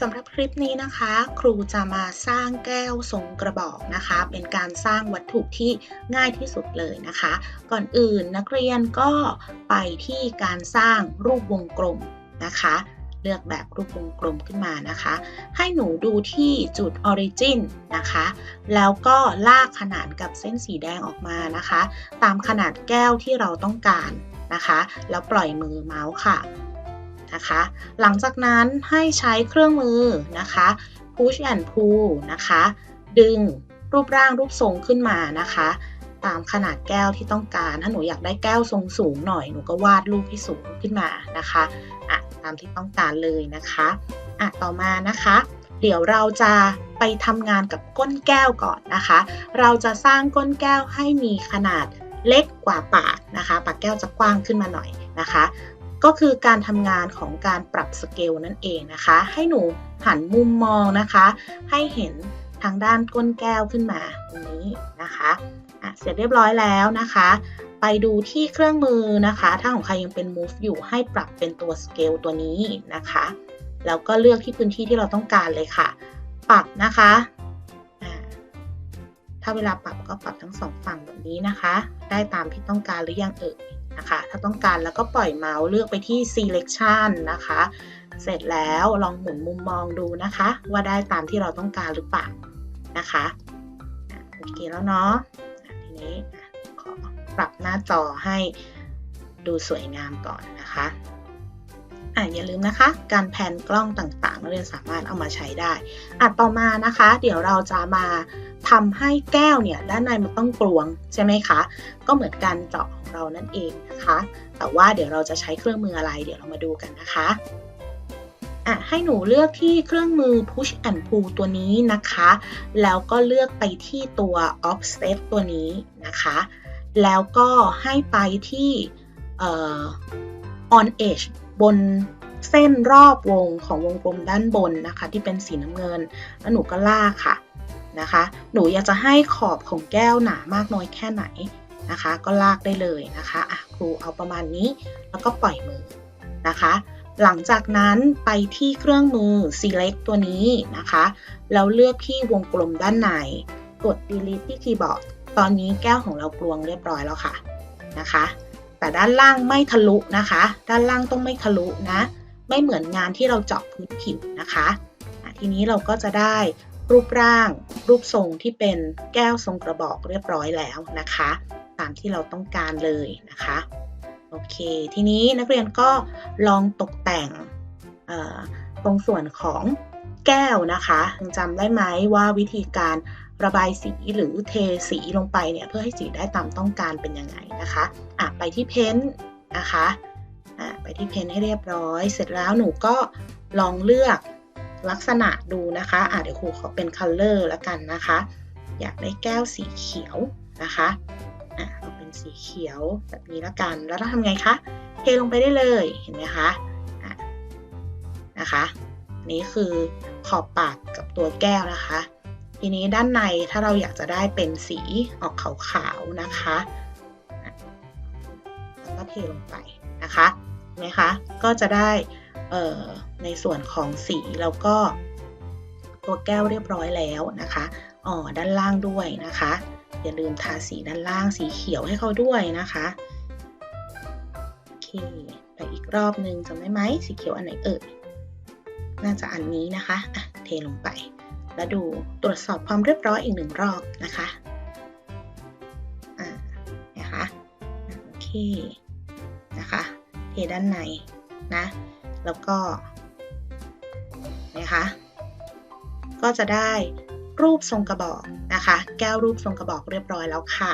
สำหรับคลิปนี้นะคะ ครูจะมาสร้างแก้วทรงกระบอกนะคะ เป็นการสร้างวัตถุที่ง่ายที่สุดเลยนะคะ ก่อนอื่นนักเรียนก็ไปที่การสร้างรูปวงกลมนะคะ เลือกแบบรูปวงกลมขึ้นมานะคะ ให้หนูดูที่จุด origin นะคะ แล้วก็ลากขนานกับเส้นสีแดงออกมานะคะ ตามขนาดแก้วที่เราต้องการนะคะ แล้วปล่อยมือเมาส์ค่ะ นะคะ หลังจากนั้นให้ใช้เครื่องมือนะคะ push and pull นะคะ ดึงรูปร่างรูปทรงขึ้นมานะคะ ตามขนาดแก้วที่ต้องการ ถ้าหนูอยากได้แก้วทรงสูงหน่อย หนูก็วาดรูปให้สูงขึ้นมานะคะอะตามที่ต้องการเลยนะคะอะต่อมานะคะ เดี๋ยวเราจะไปทำงานกับก้นแก้วก่อนนะคะ เราจะสร้างก้นแก้วให้มีขนาดเล็กกว่าปากนะคะ ปากแก้วจะกว้างขึ้นมาหน่อยนะคะ ก็คือการทำงานของการปรับสเกลนั่นเองนะคะ ให้หนูหันมุมมองนะคะ ให้เห็นทางด้านก้นแก้วขึ้นมาตรงนี้นะคะะเสร็จเรียบร้อยแล้วนะคะ ไปดูที่เครื่องมือนะคะ ถ้าของใครยังเป็น move อยู่ให้ปรับเป็นตัว scale ตัวนี้นะคะ แล้วก็เลือกที่พื้นที่ที่เราต้องการเลยค่ะ ปรับนะคะถ้าเวลาปรับก็ปรับทั้งสองฝั่งแบบนี้นะคะ ได้ตามที่ต้องการหรือยังเอ่ย นะคะ ถ้าต้องการแล้วก็ปล่อยเมาส์เลือกไปที่ selection นะคะ เสร็จแล้วลองหมุนมุมมองดูนะคะ ว่าได้ตามที่เราต้องการหรือเปล่านะคะโอเคแล้วเนาะทีนี้ขอปรับหน้าจอให้ดูสวยงามก่อนนะคะอะอย่าลืมนะคะ การแพนกล้องต่างๆนักเรียนสามารถเอามาใช้ได้อะต่อมานะคะ เดี๋ยวเราจะมาทำให้แก้วเนี่ยด้านในมันต้องกลวงใช่ไหมคะ ก็เหมือนการเจาะ เรานั่นเองนะคะ แต่ว่าเดี๋ยวเราจะใช้เครื่องมืออะไร เดี๋ยวเรามาดูกันนะคะอะให้หนูเลือกที่เครื่องมือ push and pull ตัวนี้นะคะ แล้วก็เลือกไปที่ตัว offset ตัวนี้นะคะ แล้วก็ให้ไปที่ออ on edge บนเส้นรอบวงของวงกลมด้านบนนะคะ ที่เป็นสีน้ำเงิน แล้วหนูก็ลากค่ะนะคะ หนูอยากจะให้ขอบของแก้วหนามากน้อยแค่ไหน นะคะ ก็ลากได้เลยนะคะอะครูเอาประมาณนี้แล้วก็ปล่อยมือนะคะ หลังจากนั้นไปที่เครื่องมือ select ตัวนี้นะคะแล้วเลือกที่วงกลมด้านในกด delete ที่คีย์บอร์ดตอนนี้แก้วของเรากลวงเรียบร้อยแล้วค่ะนะคะ แต่ด้านล่างไม่ทะลุนะคะ ด้านล่างต้องไม่ทะลุนะ ไม่เหมือนงานที่เราเจาะพื้นผิวนะคะทีนี้เราก็จะได้รูปร่าง รูปทรงที่เป็นแก้วทรงกระบอกเรียบร้อยแล้วนะคะามที่เราต้องการเลยนะคะโอเค ทีนี้นักเรียนก็ลองตกแต่งตรงส่วนของแก้วนะคะยังจำได้ไหมว่าวิธีการระบายสีหรือเทสีลงไปเนี่ยเพื่อให้สีได้ตามต้องการเป็นยังไงนะคะอะไปที่เพ้นท์นะคะอะไปที่เพ้นท์ให้เรียบร้อย เสร็จแล้วหนูก็ลองเลือกลักษณะดูนะคะอะเดี๋ยวครูขอเป็น color แล้วกันนะคะ อยากได้แก้วสีเขียวนะคะ อะเอาเป็นสีเขียวแบบนี้แล้วกัน แล้วเราทำไงคะ เทลงไปได้เลย เห็นไหมคะอะนะคะ นี่คือขอบปากกับตัวแก้วนะคะ ทีนี้ด้านในถ้าเราอยากจะได้เป็นสีออกขาวๆนะคะแล้วก็เทลงไปนะคะเห็นไหมคะ ก็จะได้ในส่วนของสีแล้วก็ตัวแก้วเรียบร้อยแล้วนะคะ อ๋อ ด้านล่างด้วยนะคะ อย่าลืมทาสีด้านล่างสีเขียวให้เขาด้วยนะคะโอเคไปอีกรอบนึงจำได้ไหมสีเขียวอันไหนเอ่ยน่าจะอันนี้นะคะอะเทลงไป แล้วดูตรวจสอบความเรียบร้อยอีกหนึ่งรอบนะคะอ่านะคะโอเคนะคะเทด้านในนะ แล้วก็นะคะก็จะได้ รูปทรงกระบอกนะคะ แก้วรูปทรงกระบอกเรียบร้อยแล้วค่ะ